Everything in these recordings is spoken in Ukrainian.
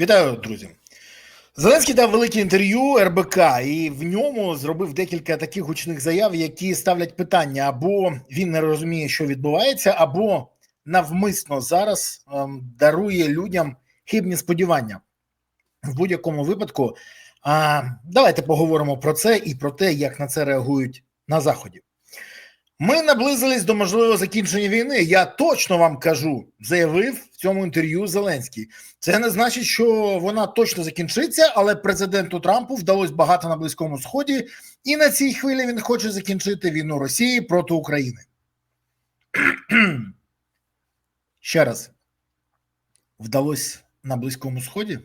Вітаю, друзі. Зеленський дав велике інтерв'ю РБК і в ньому зробив декілька таких гучних заяв, які ставлять питання: або він не розуміє, що відбувається, або навмисно зараз ем, дарує людям хибні сподівання. В будь-якому випадку, а, давайте поговоримо про це і про те, як на це реагують на заході. Ми наблизились до можливого закінчення війни. Я точно вам кажу, заявив в цьому інтерв'ю Зеленський. Це не значить, що вона точно закінчиться, але президенту Трампу вдалося багато на близькому сході, і на цій хвилі він хоче закінчити війну Росії проти України. Ще раз вдалося на близькому сході.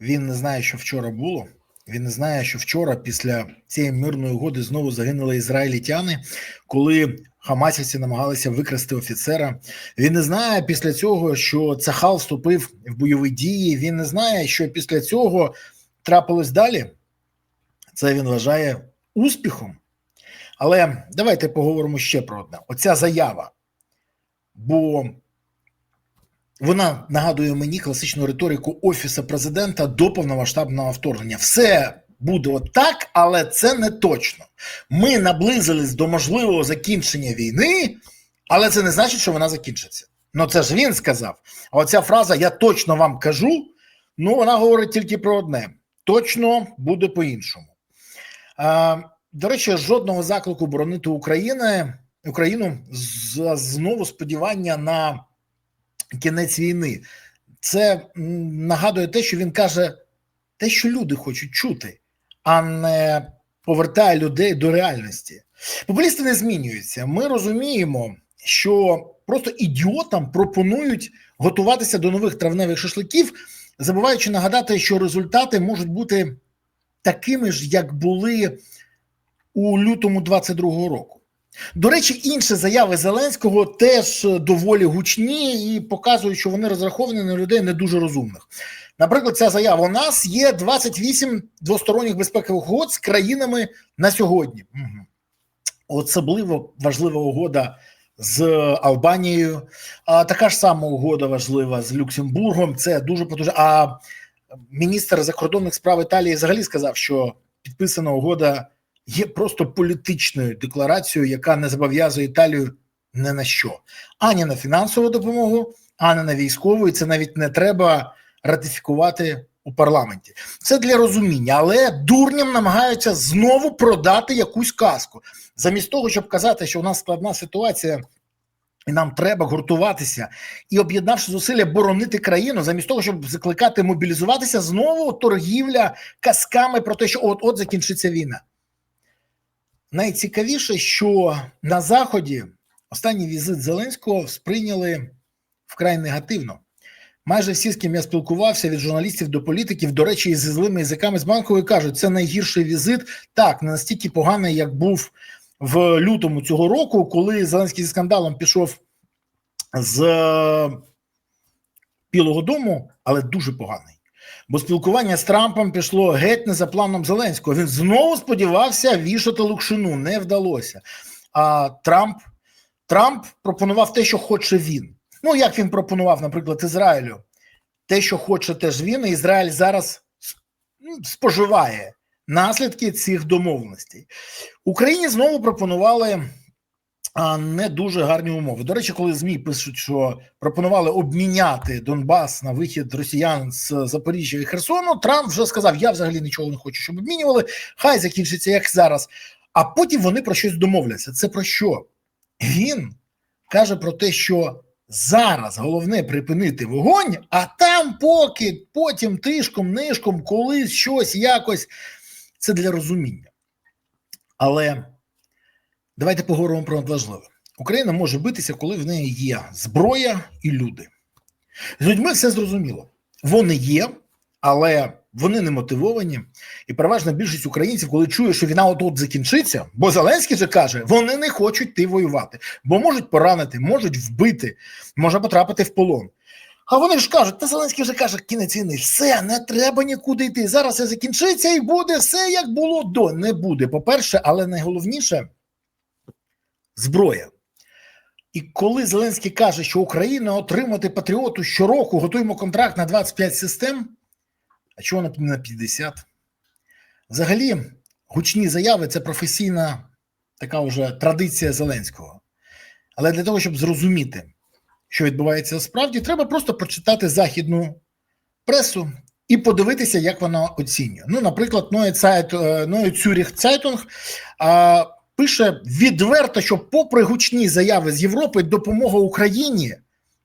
Він не знає, що вчора було. Він не знає, що вчора, після цієї мирної угоди, знову загинули ізраїльтяни, коли хамасівці намагалися викрасти офіцера. Він не знає після цього, що Цахал вступив в бойові дії. Він не знає, що після цього трапилось далі. Це він вважає успіхом. Але давайте поговоримо ще про одне: оця заява. Бо вона нагадує мені класичну риторику офісу президента до повномасштабного вторгнення. Все буде отак, але це не точно. Ми наблизились до можливого закінчення війни, але це не значить, що вона закінчиться. Ну це ж він сказав. А оця фраза Я точно вам кажу. Ну, вона говорить тільки про одне: точно буде по-іншому. До речі, жодного заклику боронити України, Україну з знову сподівання на кінець війни. Це нагадує те, що він каже, те, що люди хочуть чути, а не повертає людей до реальності. Популісти не змінюються. Ми розуміємо, що просто ідіотам пропонують готуватися до нових травневих шашликів, забуваючи нагадати, що результати можуть бути такими ж, як були у лютому 22-го року. До речі, інші заяви Зеленського теж доволі гучні і показують, що вони розраховані на людей не дуже розумних. Наприклад, ця заява: у нас є 28 двосторонніх безпекових угод з країнами на сьогодні. Особливо важлива угода з Албанією, а така ж сама угода важлива з Люксембургом. Це дуже потужно. А міністр закордонних справ Італії взагалі сказав, що підписана угода є просто політичною декларацією, яка не зобов'язує Італію не на що, ані на фінансову допомогу, ані на військову. І це навіть не треба ратифікувати у парламенті. Це для розуміння, але дурням намагаються знову продати якусь казку, замість того, щоб казати, що у нас складна ситуація. І нам треба гуртуватися і, об'єднавши зусилля, боронити країну, замість того, щоб закликати мобілізуватися, знову торгівля казками про те, що от от закінчиться війна. Найцікавіше, що на Заході останній візит Зеленського сприйняли вкрай негативно. Майже всі, з ким я спілкувався від журналістів до політиків, до речі, зі злими язиками з банкової кажуть, це найгірший візит. Так, не настільки поганий, як був в лютому цього року, коли Зеленський зі скандалом пішов з Білого Дому, але дуже поганий. Бо спілкування з Трампом пішло геть не за планом Зеленського. Він знову сподівався вішати Лукшину, не вдалося. А Трамп Трамп пропонував те, що хоче він. Ну, як він пропонував, наприклад, Ізраїлю, те, що хоче теж він, і Ізраїль зараз споживає наслідки цих домовленостей. Україні знову пропонували не дуже гарні умови. До речі, коли ЗМІ пишуть, що пропонували обміняти Донбас на вихід росіян з Запоріжжя і Херсону, Трамп вже сказав: Я взагалі нічого не хочу, щоб обмінювали. Хай закінчиться як зараз. А потім вони про щось домовляться. Це про що? Він каже про те, що зараз головне припинити вогонь, а там, поки потім тишком, нишком, колись щось якось це для розуміння. Але давайте поговоримо про надважливе. Україна може битися, коли в неї є зброя і люди. З людьми все зрозуміло. Вони є, але вони не мотивовані. І переважна більшість українців, коли чує, що війна от-от закінчиться, бо Зеленський же каже, вони не хочуть йти воювати, бо можуть поранити, можуть вбити, може потрапити в полон. А вони ж кажуть, та Зеленський вже каже, кінець війни, все, не треба нікуди йти. Зараз все закінчиться і буде все як було до. Не буде. По-перше, але найголовніше зброя. І коли Зеленський каже, що Україна отримати патріоту щороку, готуємо контракт на 25 систем, а чого не на 50? Взагалі, гучні заяви це професійна така вже традиція Зеленського. Але для того, щоб зрозуміти, що відбувається справді, треба просто прочитати західну пресу і подивитися, як вона оцінює. Ну, наприклад, Neue Zeit, е, Пише відверто, що, попри гучні заяви з Європи, допомога Україні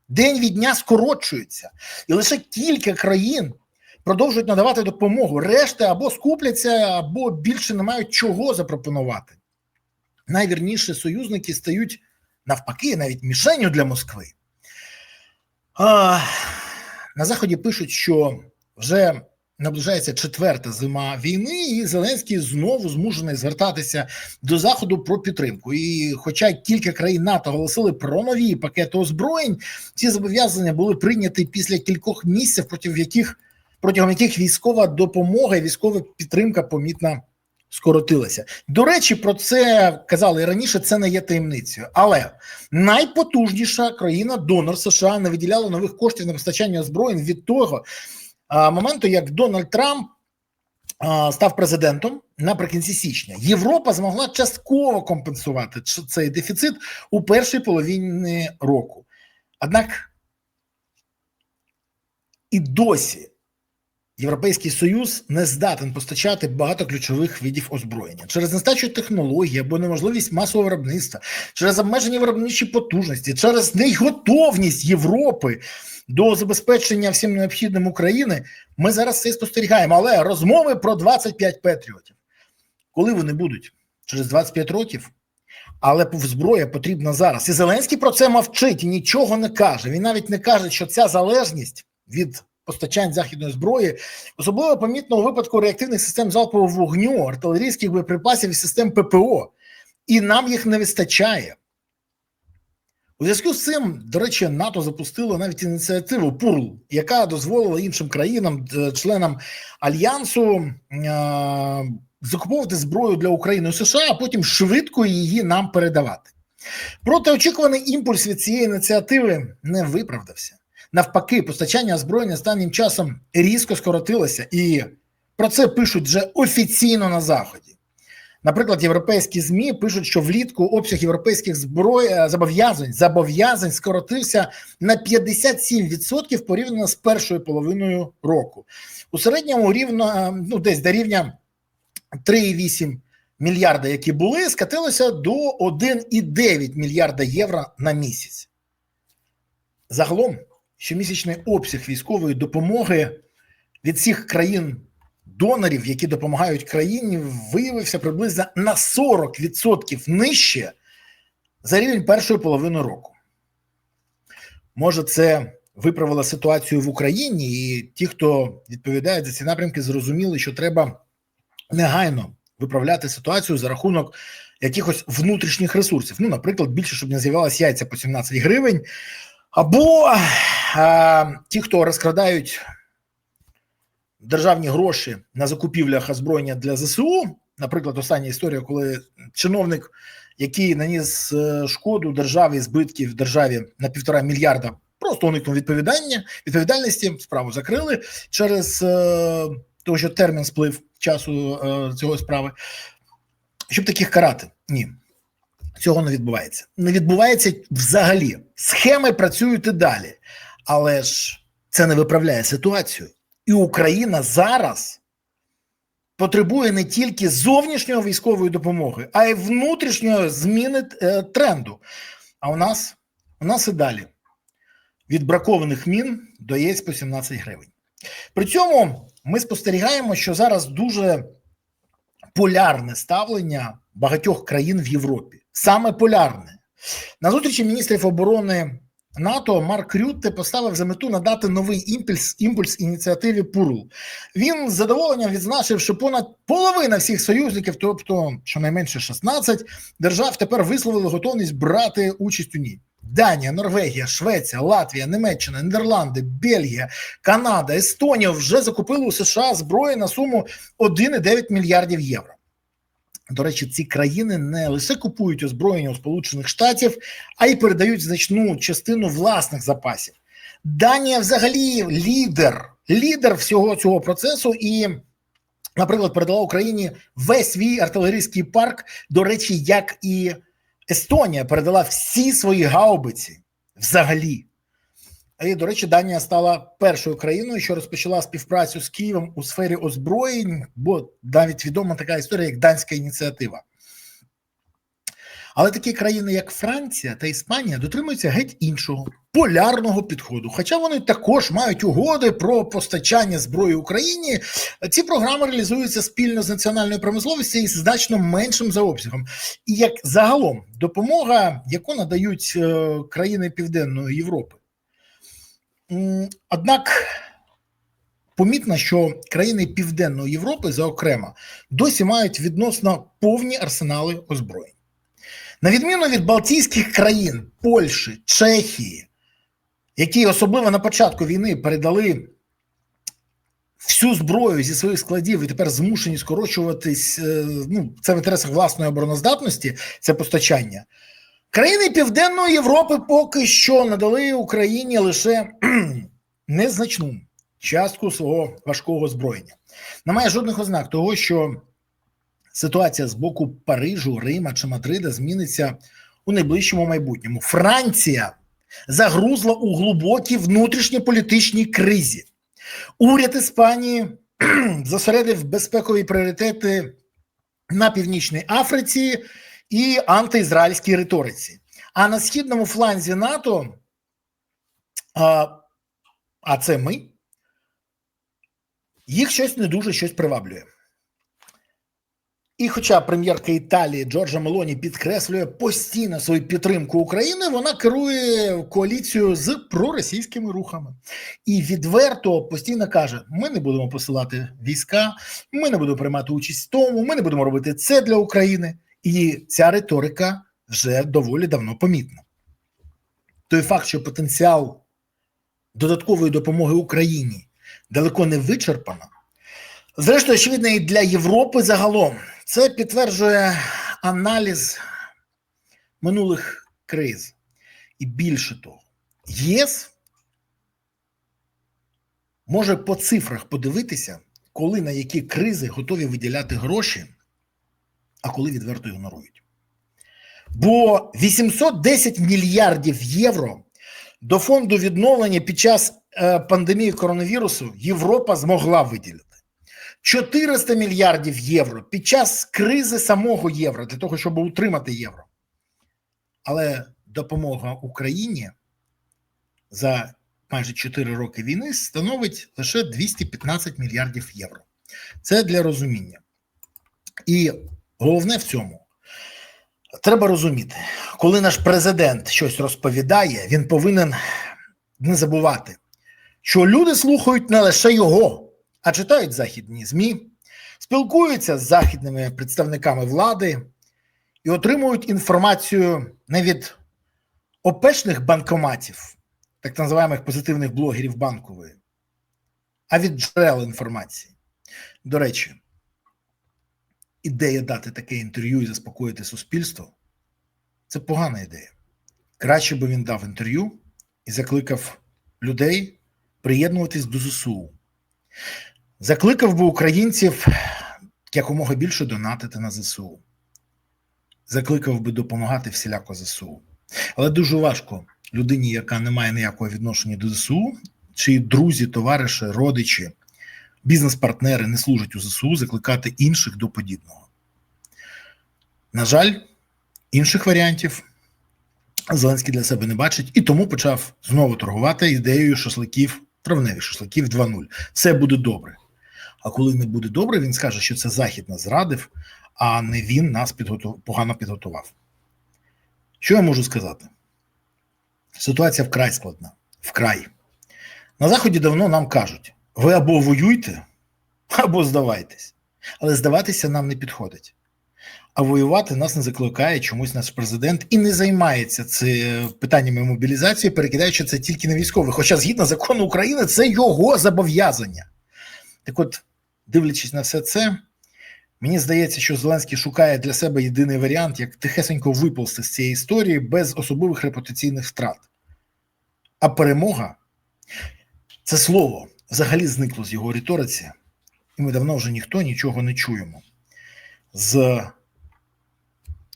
день від дня скорочується, і лише кілька країн продовжують надавати допомогу. Решта або скупляться, або більше не мають чого запропонувати. Найвірніше союзники стають навпаки, навіть мішенню для Москви. А, на заході пишуть, що вже наближається четверта зима війни, і Зеленський знову змушений звертатися до заходу про підтримку. І, хоча кілька країн НАТО оголосили про нові пакети озброєнь, ці зобов'язання були прийняті після кількох місяців, проти яких протягом яких військова допомога і військова підтримка помітно скоротилася. До речі, про це казали раніше. Це не є таємницею, але найпотужніша країна донор США не виділяла нових коштів на постачання озброєнь від того моменту, як Дональд Трамп став президентом наприкінці січня. Європа змогла частково компенсувати цей дефіцит у першій половині року. Однак і досі Європейський союз не здатен постачати багато ключових видів озброєння через нестачу технологій або неможливість масового виробництва, через обмеження виробничі потужності, через неготовність Європи до забезпечення всім необхідним України. Ми зараз це спостерігаємо. Але розмови про 25 патріотів, коли вони будуть через 25 років. Але зброя потрібна зараз. І Зеленський про це мовчить і нічого не каже. Він навіть не каже, що ця залежність від постачань західної зброї, особливо помітно у випадку реактивних систем залпового вогню, артилерійських боєприпасів і систем ППО, і нам їх не вистачає. У зв'язку з цим, до речі, НАТО запустило навіть ініціативу ПУРЛ, яка дозволила іншим країнам, членам альянсу, е закуповувати зброю для України у США, а потім швидко її нам передавати. Проте очікуваний імпульс від цієї ініціативи не виправдався. Навпаки, постачання озброєння останнім часом різко скоротилося, і про це пишуть вже офіційно на заході. Наприклад, європейські змі пишуть, що влітку обсяг європейських зброй е, зобов'язань зобов'язань скоротився на 57% порівняно з першою половиною року. У середньому рівно е, ну десь до рівня 3,8 мільярда, які були, скатилося до 1,9 мільярда євро на місяць. Загалом щомісячний обсяг військової допомоги від всіх країн донорів, які допомагають країні, виявився приблизно на 40% нижче за рівень першої половини року. Може, це виправило ситуацію в Україні, і ті, хто відповідають за ці напрямки, зрозуміли, що треба негайно виправляти ситуацію за рахунок якихось внутрішніх ресурсів. Ну, наприклад, більше щоб не з'явилось яйця по 17 гривень. Або а, ті, хто розкрадають державні гроші на закупівлях озброєння для ЗСУ, наприклад, остання історія, коли чиновник, який наніс е, шкоду державі, збитків державі на півтора мільярда, просто уникнув відповідання відповідальності, справу закрили через е, того, що термін сплив часу е, цього справи, щоб таких карати, ні. Цього не відбувається. Не відбувається взагалі. Схеми працюють і далі, але ж це не виправляє ситуацію. І Україна зараз потребує не тільки зовнішньої військової допомоги, а й внутрішньої зміни е, тренду. А у нас у нас і далі від бракованих мін до ЄС по 17 гривень. При цьому ми спостерігаємо, що зараз дуже полярне ставлення багатьох країн в Європі саме полярне. На зустрічі міністрів оборони НАТО Марк Рютте поставив за мету надати новий імпульс імпульс ініціативі ПУРЛ. Він з задоволенням відзначив, що понад половина всіх союзників, тобто щонайменше 16 держав, тепер висловили готовність брати участь у ній. Данія, Норвегія, Швеція, Латвія, Німеччина, Нідерланди, Бельгія, Канада, Естонія вже закупили у США зброї на суму 1,9 мільярдів євро. До речі, ці країни не лише купують озброєння у Сполучених Штатів, а й передають значну частину власних запасів. Данія взагалі лідер, лідер всього цього процесу і. Наприклад, передала Україні весь свій артилерійський парк, до речі, як і Естонія передала всі свої гаубиці взагалі. І, до речі, Данія стала першою країною, що розпочала співпрацю з Києвом у сфері озброєнь, бо навіть відома така історія, як данська ініціатива. Але такі країни, як Франція та Іспанія, дотримуються геть іншого полярного підходу. Хоча вони також мають угоди про постачання зброї Україні, ці програми реалізуються спільно з національною промисловістю і значно меншим за обсягом. І як загалом допомога, яку надають е, країни Південної Європи. Однак помітно, що країни Південної Європи, зокрема, досі мають відносно повні арсенали озброєнь. На відміну від Балтійських країн, Польщі, Чехії, які особливо на початку війни передали всю зброю зі своїх складів і тепер змушені скорочуватись, ну, це в інтересах власної обороноздатності, це постачання. Країни Південної Європи поки що надали Україні лише незначну частку свого важкого озброєння. Немає жодних ознак того, що ситуація з боку Парижу, Рима чи Мадрида зміниться у найближчому майбутньому. Франція загрузла у глибокій внутрішньополітичній кризі. Уряд Іспанії зосередив безпекові пріоритети на північній Африці і антиізраїльській риториці. А на східному фланзі НАТО, а, а це ми, їх щось не дуже щось приваблює. І, хоча прем'єрка Італії Джорджа Мелоні підкреслює постійно свою підтримку України, вона керує коаліцією з проросійськими рухами і відверто постійно каже: ми не будемо посилати війська, ми не будемо приймати участь в тому, ми не будемо робити це для України. І ця риторика вже доволі давно помітна. Той факт, що потенціал додаткової допомоги Україні далеко не вичерпано, зрештою, очевидно, і для Європи загалом це підтверджує аналіз минулих криз. І більше того, ЄС може по цифрах подивитися, коли на які кризи готові виділяти гроші а коли відверто ігнорують. Бо 810 мільярдів євро до фонду відновлення під час е, пандемії коронавірусу Європа змогла виділити. 400 мільярдів євро під час кризи самого євро для того, щоб утримати євро. Але допомога Україні за майже 4 роки війни становить лише 215 мільярдів євро. Це для розуміння. І Головне в цьому треба розуміти, коли наш президент щось розповідає, він повинен не забувати, що люди слухають не лише його, а читають західні ЗМІ, спілкуються з західними представниками влади і отримують інформацію не від опешних банкоматів, так називаємих позитивних блогерів банкової, а від джерел інформації. До речі ідея дати таке інтерв'ю і заспокоїти суспільство це погана ідея. Краще би він дав інтерв'ю і закликав людей приєднуватись до ЗСУ. Закликав би українців якомога більше донатити на ЗСУ. Закликав би допомагати всіляко ЗСУ. Але дуже важко людині, яка не має ніякого відношення до ЗСУ, чи друзі, товариші, родичі бізнес-партнери не служать у ЗСУ, закликати інших до подібного. На жаль, інших варіантів Зеленський для себе не бачить і тому почав знову торгувати ідеєю шашликів, травневих шашликів 2.0. Все буде добре. А коли не буде добре, він скаже, що це Захід нас зрадив, а не він нас підготов... погано підготував. Що я можу сказати? Ситуація вкрай складна. Вкрай. На Заході давно нам кажуть: ви або воюйте, або здавайтесь. Але здаватися нам не підходить. А воювати нас не закликає чомусь наш президент і не займається це питаннями мобілізації, перекидаючи це тільки на військових. Хоча, згідно закону України, це його зобов'язання. Так от, дивлячись на все це, Мені здається, що Зеленський шукає для себе єдиний варіант, як тихесенько виползти з цієї історії без особливих репутаційних втрат. А перемога це слово взагалі зникло з його риториці, і ми давно вже ніхто нічого не чуємо. З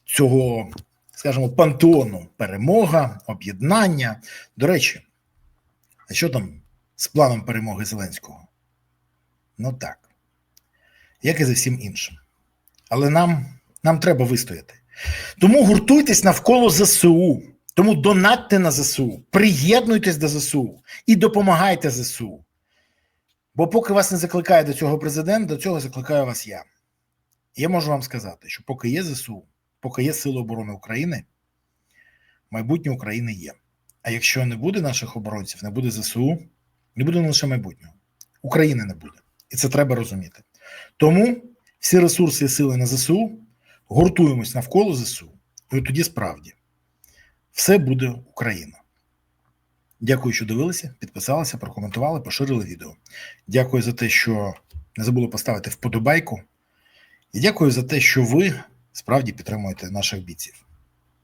цього, скажімо, пантеону перемога, об'єднання. До речі, а що там з планом перемоги Зеленського? Ну так, як і за всім іншим. Але нам, нам треба вистояти. Тому гуртуйтесь навколо ЗСУ. Тому донатьте на ЗСУ, приєднуйтесь до ЗСУ і допомагайте ЗСУ. Бо поки вас не закликає до цього президент, до цього закликаю вас я. Я можу вам сказати, що поки є ЗСУ, поки є Сили оборони України, майбутнє України є. А якщо не буде наших оборонців, не буде ЗСУ, не буде лише майбутнього. України не буде. І це треба розуміти. Тому всі ресурси і сили на ЗСУ гуртуємось навколо ЗСУ. І тоді справді все буде Україна. Дякую, що дивилися, підписалися, прокоментували, поширили відео. Дякую за те, що не забули поставити вподобайку. І дякую за те, що ви справді підтримуєте наших бійців.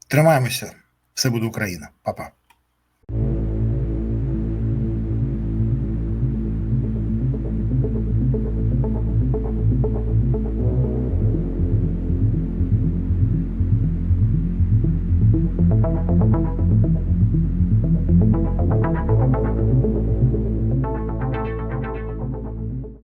Тримаємося, все буде Україна, Па-па.